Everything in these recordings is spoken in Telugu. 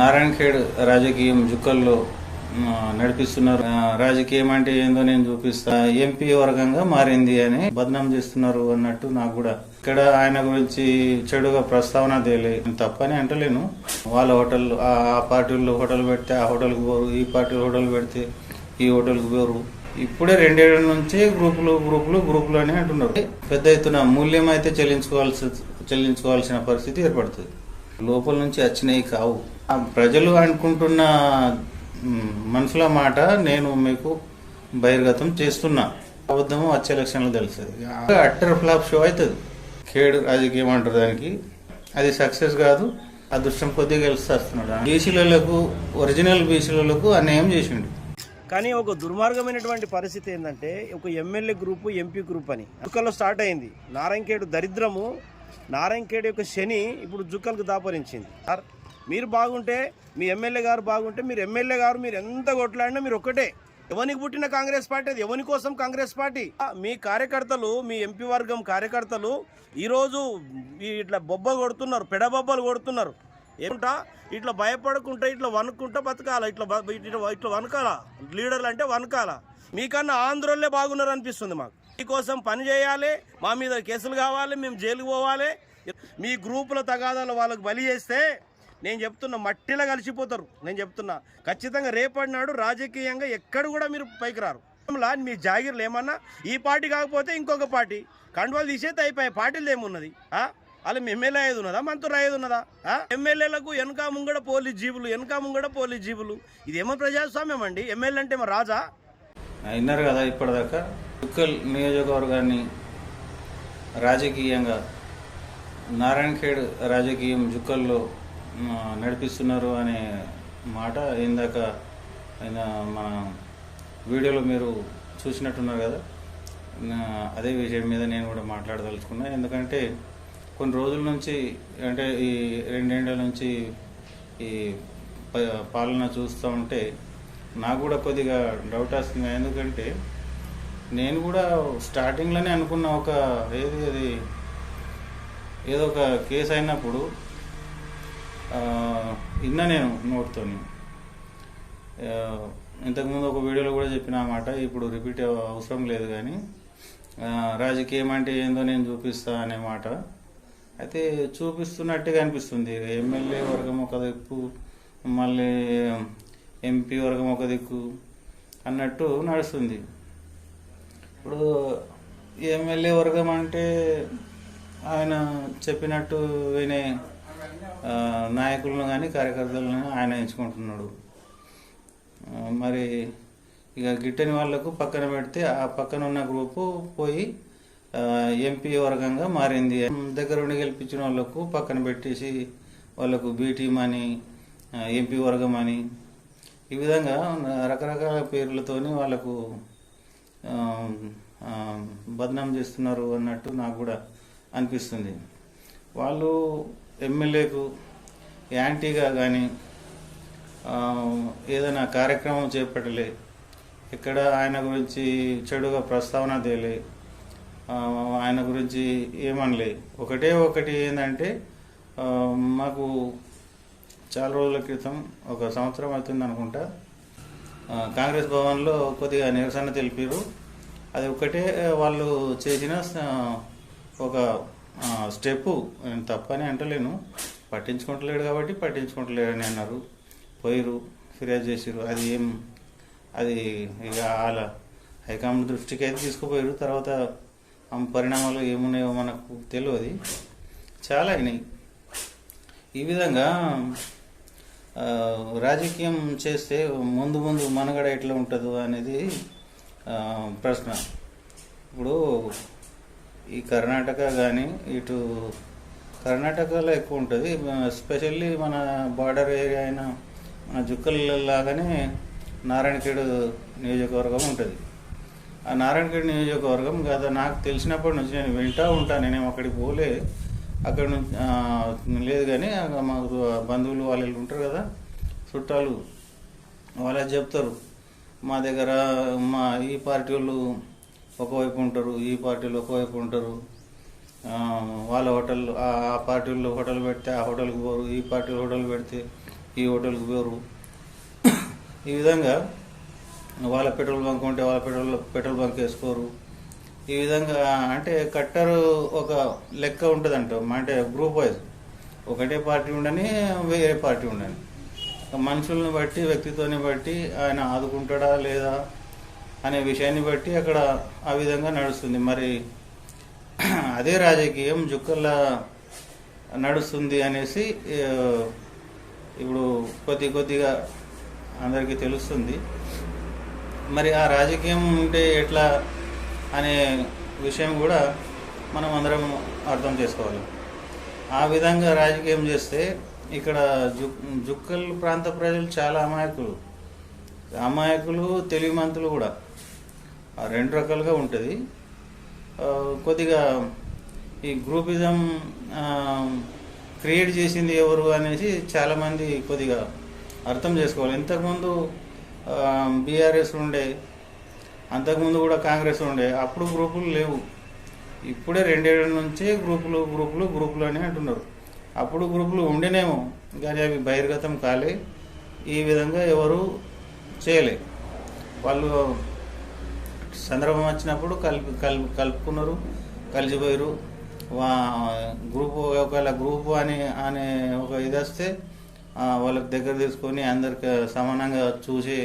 నారాయణఖేడ్ రాజకీయం జుక్కల్లో నడిపిస్తున్నారు. రాజకీయం అంటే ఏందో నేను చూపిస్తా. ఎంపీ వర్గంగా మారింది అని బదనాం చేస్తున్నారు అన్నట్టు నాకు కూడా. ఇక్కడ ఆయన గురించి చెడుగా ప్రస్తావన తేలే. తప్పని అంటలేను. వాళ్ళ హోటల్ ఆ ఆ పార్టీల్లో హోటల్ పెడితే ఆ హోటల్కి పోరు ఈ పార్టీ హోటల్ పెడితే ఈ హోటల్కి పోరు. ఇప్పుడే రెండేళ్ళ నుంచి గ్రూపులు గ్రూపులు గ్రూపులు అని అంటున్నారు. పెద్ద ఎత్తున మూల్యం అయితే చెల్లించుకోవాల్సి చెల్లించుకోవాల్సిన పరిస్థితి ఏర్పడుతుంది. లోపల నుంచి వచ్చినాయి కావు. ఆ ప్రజలు అనుకుంటున్న మనుషుల మాట నేను మీకు బహిర్గతం చేస్తున్నా. అబద్ధము వచ్చే లక్షణాలు తెలుస్తుంది. అట్టర్ ఫ్లాప్ షో అవుతుంది. కేడు రాజకీయం అంటారు దానికి. అది సక్సెస్ కాదు అదృష్టం కొద్దిగా గెలుస్తాస్తున్నాడు బీసీలకు ఒరిజినల్ బీసీలకు అన్యాయం చేసిండు. కానీ ఒక దుర్మార్గమైనటువంటి పరిస్థితి ఏంటంటే ఒక ఎమ్మెల్యే గ్రూపు ఎంపీ గ్రూప్ అని. జుక్కల్లో స్టార్ట్ అయింది. నారాయణఖేడు దరిద్రము నారాయణఖేడ్ యొక్క శని ఇప్పుడు జుక్కలకు దాపరించింది. సార్ మీరు బాగుంటే మీ ఎమ్మెల్యే గారు బాగుంటే మీరు ఎమ్మెల్యే గారు మీరు ఎంత కొట్లాడినా మీరు ఒక్కటే. ఎవరికి పుట్టిన కాంగ్రెస్ పార్టీ అది? ఎవరి కోసం కాంగ్రెస్ పార్టీ? మీ కార్యకర్తలు మీ ఎంపీ వర్గం కార్యకర్తలు ఈరోజు ఇట్లా బొబ్బ కొడుతున్నారు పెడబొబ్బలు కొడుతున్నారు. ఏమంటా? ఇట్లా భయపడకుండా ఇట్లా వణుకుంటా బతకాల? ఇట్లా ఇట్లా ఇట్లా వనకాల లీడర్లు అంటే వనకాల మీకన్నా ఆంధ్రోళ్ళే బాగున్నారు అనిపిస్తుంది మాకు. కోసం పని చేయాలి మా మీద కేసులు కావాలి మేము జైలుకు పోవాలి. మీ గ్రూపుల తగాదాలు వాళ్ళకు బలి చేస్తే నేను చెప్తున్నా మట్టిలో కలిసిపోతారు. నేను చెప్తున్నా ఖచ్చితంగా రేపడినాడు రాజకీయంగా ఎక్కడ కూడా మీరు పైకి రారు. లా మీ జాగిర్లు ఏమన్నా ఈ పార్టీ కాకపోతే ఇంకొక పార్టీ. కండువాలు తీసేది అయిపోయాయి పార్టీలు ఏమున్నది? అలా ఎమ్మెల్యే అయ్యేది ఉన్నదా? మంత్రులు అయ్యేది ఉన్నదా? ఎమ్మెల్యేలకు వెనక ముంగడ పోలీస్ జీవులు వెనక ముంగడ పోలీస్ జీవులు ఇదేమో ప్రజాస్వామ్యం అండి. ఎమ్మెల్యే అంటే ఏమో రాజా? విన్నారు కదా ఇప్పటిదాకా. ఉక్కల్ నియోజకవర్గాన్ని రాజకీయంగా నారాయణఖేడ్ రాజకీయం జుక్కల్లో నడిపిస్తున్నారు అనే మాట ఇందాక ఆయన మన వీడియోలో మీరు చూసినట్టున్నారు కదా. అదే విషయం మీద నేను కూడా మాట్లాడదలుచుకున్నా. ఎందుకంటే కొన్ని రోజుల నుంచి అంటే ఈ రెండేళ్ళ నుంచి ఈ పాలన చూస్తూ ఉంటే నాకు కూడా కొద్దిగా డౌట్ వస్తుంది. ఎందుకంటే నేను కూడా స్టార్టింగ్లోనే అనుకున్న ఒక ఏది అది ఏదో ఒక కేసు అయినప్పుడు ఇన్న విన్నా నేను నోట్తో ఇంతకుముందు ఒక వీడియోలో కూడా చెప్పిన మాట ఇప్పుడు రిపీట్ అవసరం లేదు కానీ రాజకీయం అంటే ఏందో నేను చూపిస్తా అనే మాట. అయితే చూపిస్తున్నట్టుగా అనిపిస్తుంది. ఎమ్మెల్యే వర్గం ఒక దిక్కు మళ్ళీ ఎంపీ వర్గం ఒక దిక్కు అన్నట్టు నడుస్తుంది. ఇప్పుడు ఎమ్మెల్యే వర్గం అంటే ఆయన చెప్పినట్టు వినే నాయకులను కానీ కార్యకర్తలను ఆయన ఎంచుకుంటున్నాడు. మరి ఇక గిట్టని వాళ్ళకు పక్కన పెడితే ఆ పక్కన ఉన్న గ్రూపు పోయి ఎంపీ వర్గంగా మారింది. దగ్గర ఉండి గెలిపించిన వాళ్ళకు పక్కన పెట్టేసి వాళ్ళకు బీటీం అని ఎంపీ వర్గం అని ఈ విధంగా రకరకాల పేర్లతోని వాళ్ళకు బదనాం చేస్తున్నారు అన్నట్టు నాకు కూడా అనిపిస్తుంది. వాళ్ళు ఎమ్మెల్యేకు యాంటీగా కానీ ఏదైనా కార్యక్రమం చేపట్టలే ఇక్కడ ఆయన గురించి చెడుగా ప్రస్తావన తేలే ఆయన గురించి ఏమనలే. ఒకటే ఒకటి ఏంటంటే మాకు చాలా రోజుల క్రితం ఒక సంవత్సరం అవుతుంది అనుకుంటా. కాంగ్రెస్ భవన్లో కొద్దిగా నిరసన తెలిపారు. అది ఒకటే వాళ్ళు చేసిన ఒక స్టెప్పు. నేను తప్పని అంటలేను. పట్టించుకుంటలేడు కాబట్టి పట్టించుకుంటలేడు అని అన్నారు. పోయిరు ఫిర్యాదు చేసిరు అది ఏం అది ఇక వాళ్ళ హైకమాండ్ దృష్టికి అయితే తీసుకుపోయారు తర్వాత ఆ పరిణామాలు ఏమున్నాయో మనకు తెలియదు. చాలా అయినాయి. ఈ విధంగా రాజకీయం చేస్తే ముందు ముందు మనగడ ఎట్లా ఉంటుందో అనేది ప్రశ్న. ఇప్పుడు ఈ కర్ణాటక కానీ ఇటు కర్ణాటకలో ఎక్కువ ఉంటుంది. ఎస్పెషల్లీ మన బార్డర్ ఏరియా అయిన మన జుక్కలలాగానే నారాయణఖేడ్ నియోజకవర్గం ఉంటుంది. ఆ నారాయణఖేడ్ నియోజకవర్గం గత నాకు తెలిసినప్పటి నుంచి నేను వింటూ ఉంటాను నేనేం అక్కడికి పోలే. అక్కడ నుంచి లేదు కానీ మాకు బంధువులు వాళ్ళు ఉంటారు కదా చుట్టాలు వాళ్ళే చెప్తారు. మా దగ్గర మా ఈ పార్టీ వాళ్ళు ఒకవైపు ఉంటారు ఈ పార్టీలు ఒకవైపు ఉంటారు. వాళ్ళ హోటల్ ఆ ఆ పార్టీల్లో హోటల్ పెడితే ఆ హోటల్కి పోరు ఈ పార్టీ హోటల్ పెడితే ఈ హోటల్కి పోరు. ఈ విధంగా వాళ్ళ పెట్రోల్ బంక్ ఉంటే వాళ్ళ పెట్రోల్ పెట్రోల్ బంక్ వేసుకోరు. ఈ విధంగా అంటే కట్టర్ ఒక లెక్క ఉంటుంది అంట అంటే గ్రూప్ వైజ్ ఒకటే పార్టీ ఉండని వేరే పార్టీ ఉండని. మనుషుల్ని బట్టి వ్యక్తితోని బట్టి ఆయన ఆదుకుంటాడా లేదా అనే విషయాన్ని బట్టి అక్కడ ఆ విధంగా నడుస్తుంది. మరి అదే రాజకీయం జుక్కల్లా నడుస్తుంది అనేసి ఇప్పుడు కొద్ది కొద్దిగా అందరికీ తెలుస్తుంది. మరి ఆ రాజకీయం ఉంటే ఎట్లా అనే విషయం కూడా మనం అందరం అర్థం చేసుకోవాలి. ఆ విధంగా రాజకీయం చేస్తే ఇక్కడ జు జుక్కల్ ప్రాంత ప్రజలు చాలా అమాయకులు. అమాయకులు తెలివిమంతులు కూడా. రెండు రకాలుగా ఉంటుంది. కొద్దిగా ఈ గ్రూపిజం క్రియేట్ చేసింది ఎవరు అనేసి చాలామంది కొద్దిగా అర్థం చేసుకోవాలి. ఇంతకుముందు బీఆర్ఎస్ ఉండే అంతకుముందు కూడా కాంగ్రెస్ ఉండే అప్పుడు గ్రూపులు లేవు. ఇప్పుడే రెండేళ్ళ నుంచే గ్రూపులు గ్రూపులు గ్రూపులు అని అంటున్నారు. అప్పుడు గ్రూపులు ఉండినేమో కానీ అవి బహిర్గతం కాలే. ఈ విధంగా ఎవరు చేయలే. వాళ్ళు సందర్భం వచ్చినప్పుడు కలిపి కలిపి కలుపుకున్నారు కలిసిపోయారు గ్రూపు ఒకవేళ గ్రూపు అని అనే ఒక ఇది వస్తే వాళ్ళకి దగ్గర తీసుకొని అందరికి సమానంగా చూసే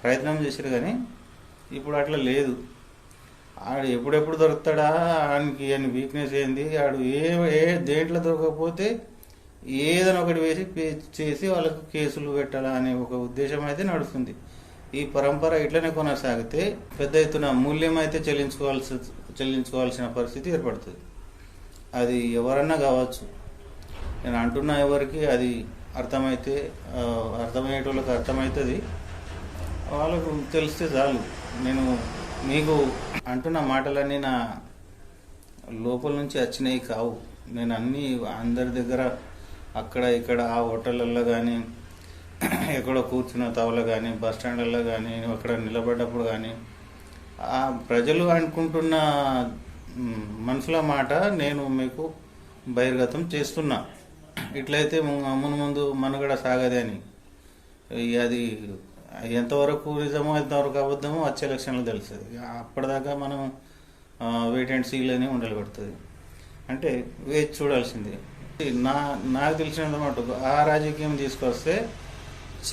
ప్రయత్నం చేశారు కానీ ఇప్పుడు అట్లా లేదు. ఆడు ఎప్పుడెప్పుడు దొరుకుతాడా? ఆయనకి అని వీక్నెస్ ఏంది? ఆడు ఏ ఏ దేంట్లో దొరకకపోతే ఏదైనా ఒకటి వేసి పే- చేసి వాళ్ళకు కేసులు పెట్టాలా అనే ఒక ఉద్దేశం అయితే నడుస్తుంది. ఈ పరంపర ఇట్లనే కొనసాగితే పెద్ద ఎత్తున మూల్యం అయితే చెల్లించుకోవాల్సి చెల్లించుకోవాల్సిన పరిస్థితి ఏర్పడుతుంది. అది ఎవరన్నా కావచ్చు. నేను అంటున్న ఎవరికి అది అర్థమైతే అర్థమయ్యేటోళ్ళకి అర్థమవుతుంది. వాళ్ళకు తెలిస్తే చాలు. నేను మీకు అంటున్న మాటలన్నీ నా లోపల నుంచి వచ్చినాయి కావు. నేను అన్నీ అందరి దగ్గర అక్కడ ఇక్కడ ఆ హోటళ్ళల్లో కానీ ఎక్కడో కూర్చున్న తవలో కానీ బస్ స్టాండ్లలో కానీ అక్కడ నిలబడ్డప్పుడు కానీ ఆ ప్రజలు అనుకుంటున్న మనుషుల మాట నేను మీకు బహిర్గతం చేస్తున్నా. ఇట్లయితే మును ముందు మనుగడ సాగదే అని. అది ఎంతవరకు నిజమో ఎంతవరకు అబద్ధమో వచ్చే ఎలక్షన్లో తెలుస్తుంది. అప్పటిదాకా మనం వెయిట్ అండ్ సీలని ఉండలు పెడుతుంది అంటే వేచి చూడాల్సిందే. నా నాకు తెలిసినంత మటుకు ఆ రాజకీయం తీసుకొస్తే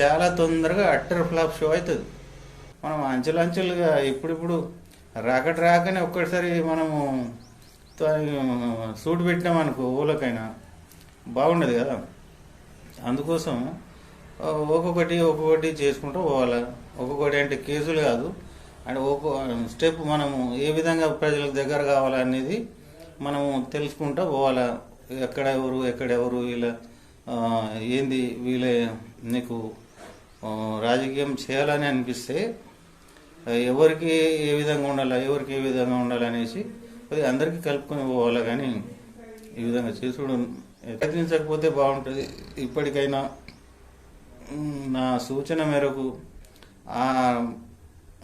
చాలా తొందరగా అట్టర్ ఫ్లాప్ షో అవుతుంది. మనం అంచెలంచెలుగా ఇప్పుడిప్పుడు రాకటి రాకనే ఒక్కసారి మనము త- సూట్ పెట్టినామనుకో ఊళ్ళకైనా బాగుండదు కదా. అందుకోసం ఒక్కొక్కటి ఒక్కొక్కటి చేసుకుంటూ పోవాలి. ఒక్కొక్కటి అంటే కేసులు కాదు. అంటే ఒక్కో స్టెప్ మనము ఏ విధంగా ప్రజలకు దగ్గర కావాలనేది మనము తెలుసుకుంటూ పోవాలా. ఎక్కడ ఎవరు ఎక్కడ ఎవరు వీళ్ళ ఏంది వీళ్ళ నీకు రాజకీయం చేయాలని అనిపిస్తే ఎవరికి ఏ విధంగా ఉండాలా ఎవరికి ఏ విధంగా ఉండాలనేసి అది అందరికీ కలుపుకొని పోవాలి. కానీ ఈ విధంగా చేసుడు ప్రయత్నించకపోతే బాగుంటుంది. ఇప్పటికైనా నా సూచన మేరకు ఆ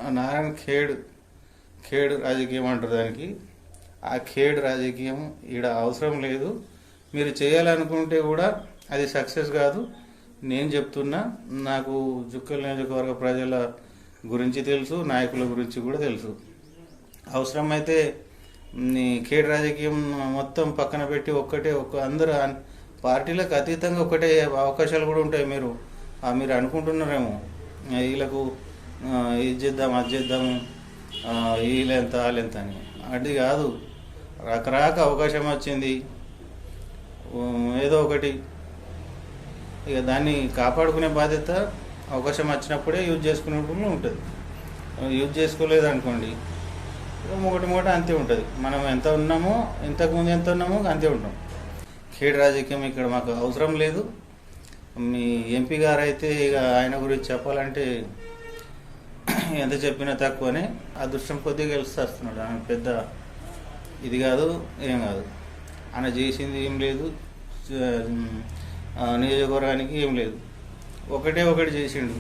నారాయణ ఖేడ్ ఖేడ్ రాజకీయం అంటారు దానికి. ఆ ఖేడ్ రాజకీయం ఈడ అవసరం లేదు. మీరు చేయాలనుకుంటే కూడా అది సక్సెస్ కాదు. నేను చెప్తున్నా నాకు జుక్కల్ నియోజకవర్గ ప్రజల గురించి తెలుసు నాయకుల గురించి కూడా తెలుసు. అవసరమైతే నీ ఖేడ్ రాజకీయం మొత్తం పక్కన పెట్టి ఒక్కటే ఒక్క అందరూ పార్టీలకు అతీతంగా ఒకటే అవకాశాలు కూడా ఉంటాయి మీరు. మీరు అనుకుంటున్నారేమో. వీళ్ళకు ఇది చేద్దాం అది చేద్దాము వీళ్ళెంత వాళ్ళెంత అని. అది కాదు. రకరక అవకాశం వచ్చింది. ఏదో ఒకటి. ఇక దాన్ని కాపాడుకునే బాధ్యత అవకాశం వచ్చినప్పుడే యూజ్ చేసుకునేప్పుడు ఉంటుంది. యూజ్ చేసుకోలేదు అనుకోండి ఇక ఒకటి మూట అంతే ఉంటుంది. మనం ఎంత ఉన్నామో ఇంతకుముందు ఎంత ఉన్నామో అంతే ఉంటాం. ఖేడ్ రాజకీయం ఇక్కడ మాకు అవసరం లేదు. మీ ఎంపీ గారు అయితే ఇక ఆయన గురించి చెప్పాలంటే ఎంత చెప్పినా తక్కువనే. అదృష్టం కొద్దిగా గెలిచి ఆయన పెద్ద ఇది కాదు ఏం కాదు. ఆయన చేసింది ఏం లేదు. నియోజకవర్గానికి ఏం లేదు. ఒకటే ఒకటి చేసిండు.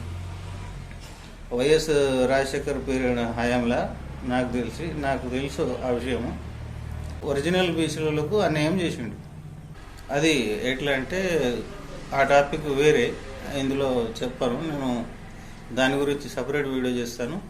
వైఎస్ రాజశేఖర్ పీరియడ్ హయాంలో నాకు తెలిసి నాకు తెలుసు ఆ విషయము. ఒరిజినల్ బీసీలకు అన్యాయం చేసిండు. అది ఎట్లా అంటే ఆ టాపిక్ వేరే ఇందులో చెప్పాను నేను దాని గురించి సపరేట్ వీడియో చేస్తాను.